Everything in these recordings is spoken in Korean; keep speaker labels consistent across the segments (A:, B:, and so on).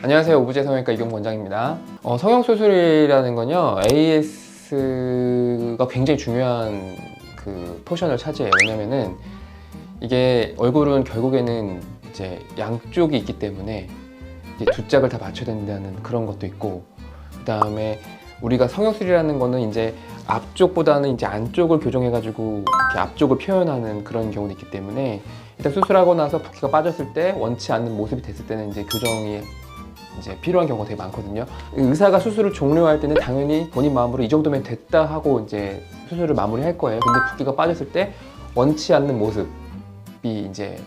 A: 안녕하세요. 오브제 성형외과 이경 원장입니다. 어, 성형수술이라는 건요, AS가 굉장히 중요한 그 포션을 차지해요. 왜냐면은 이게 얼굴은 결국에는 이제 양쪽이 있기 때문에 이제 두 짝을 다 맞춰야 된다는 그런 것도 있고, 그 다음에 우리가 성형술이라는 거는 이제 앞쪽보다는 이제 안쪽을 교정해 가지고 이렇게 앞쪽을 표현하는 그런 경우도 있기 때문에 일단 수술하고 나서 붓기가 빠졌을 때 원치 않는 모습이 됐을 때는 이제 교정이 이제 필요한 경우가 되게 많거든요. 의사가 수술을 종료할 때는 당연히 본인 마음으로 이 정도면 됐다 하고 이제 수술을 마무리할 거예요. 근데 붓기가 빠졌을 때 원치 않는 모습이 이제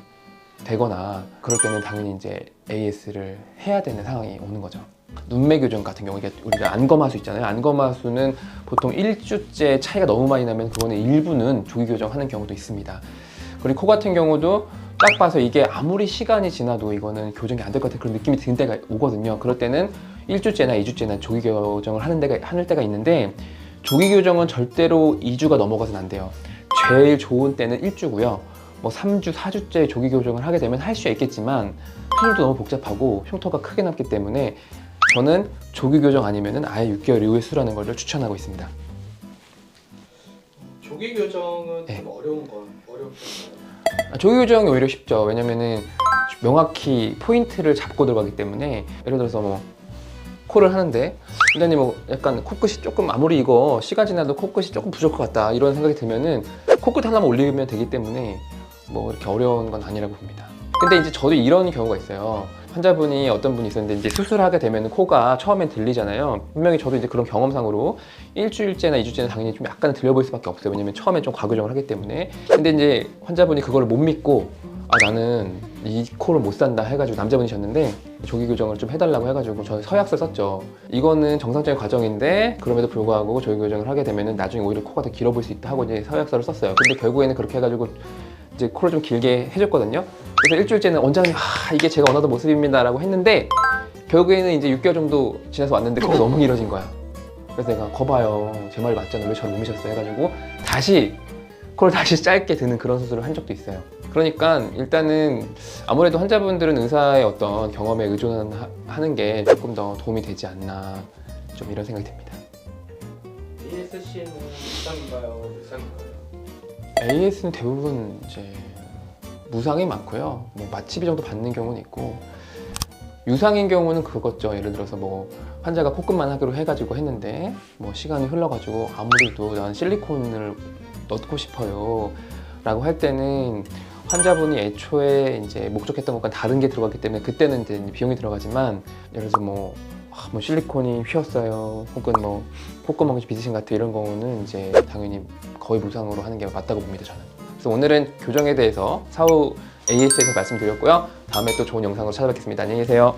A: 되거나 그럴 때는 당연히 이제 AS를 해야 되는 상황이 오는 거죠. 눈매 교정 같은 경우 이게 우리가 안검하수 있잖아요. 안검하수는 보통 1주째 차이가 너무 많이 나면 그거는 일부는 조기 교정하는 경우도 있습니다. 그리고 코 같은 경우도 딱 봐서 이게 아무리 시간이 지나도 이거는 교정이 안 될 것 같은 그런 느낌이 드는 때가 오거든요. 그럴 때는 1주째나 2주째나 조기 교정을 하는 데가 하는 때가 있는데 조기 교정은 절대로 2주가 넘어가서는 안 돼요. 제일 좋은 때는 1주고요. 뭐 3주, 4주째 조기 교정을 하게 되면 할 수 있겠지만 수술도 너무 복잡하고 흉터가 크게 남기 때문에 저는 조기 교정 아니면은 아예 6개월 이후에 수술하는 걸 추천하고 있습니다.
B: 조기 교정은
A: 네.
B: 좀 어려운 건 어려운 편인가요?
A: 아, 조기 교정이 오히려 쉽죠. 왜냐면은 명확히 포인트를 잡고 들어가기 때문에 예를 들어서 뭐 코를 하는데 원장님 뭐 약간 코끝이 조금 아무리 이거 시간 지나도 코끝이 조금 부족할 것 같다 이런 생각이 들면은 코끝 하나만 올리면 되기 때문에 뭐 이렇게 어려운 건 아니라고 봅니다. 근데 이제 저도 이런 경우가 있어요. 환자분이 어떤 분이 있었는데 이제 수술하게 되면 코가 처음엔 들리잖아요. 분명히 저도 이제 그런 경험상으로 일주일째나 이주째는 당연히 좀 약간 들려 보일 수밖에 없어요. 왜냐면 처음에 좀 과교정을 하기 때문에. 근데 이제 환자분이 그거를 못 믿고 아 나는 이 코를 못 산다 해가지고 남자분이셨는데 조기 교정을 좀 해달라고 해가지고 저는 서약서 썼죠. 이거는 정상적인 과정인데 그럼에도 불구하고 조기 교정을 하게 되면은 나중에 오히려 코가 더 길어 보일 수 있다 하고 이제 서약서를 썼어요. 근데 결국에는 그렇게 해가지고 이제 코를 좀 길게 해줬거든요. 그래서 일주일째는 원장님 아 이게 제가 원하던 모습입니다 라고 했는데 결국에는 이제 6개월 정도 지나서 왔는데 코가 너무 길어진 거야. 그래서 내가 거봐요 제 말 맞잖아 왜 저를 못 믿으셨어요 해가지고 다시 코를 다시 짧게 드는 그런 수술을 한 적도 있어요. 그러니까 일단은 아무래도 환자분들은 의사의 어떤 경험에 의존하는 게 조금 더 도움이 되지 않나 좀 이런 생각이 듭니다.
B: ASC는 무상인가요? 유상인가요?
A: AS는 대부분 이제 무상이 많고요. 뭐 마취비 정도 받는 경우는 있고 유상인 경우는 그거죠. 예를 들어서 뭐 환자가 코끝만 하기로 해가지고 했는데 뭐 시간이 흘러가지고 아무래도 난 실리콘을 넣고 싶어요. 라고 할 때는 환자분이 애초에 이제 목적했던 것과 다른 게 들어갔기 때문에 그때는 이제 비용이 들어가지만 예를 들어서 뭐, 아, 뭐 실리콘이 휘었어요. 혹은 뭐 콧구멍이 비스신 같은 이런 경우는 이제 당연히 거의 무상으로 하는 게 맞다고 봅니다 저는. 그래서 오늘은 교정에 대해서 사후 AS에서 말씀드렸고요. 다음에 또 좋은 영상으로 찾아뵙겠습니다. 안녕히 계세요.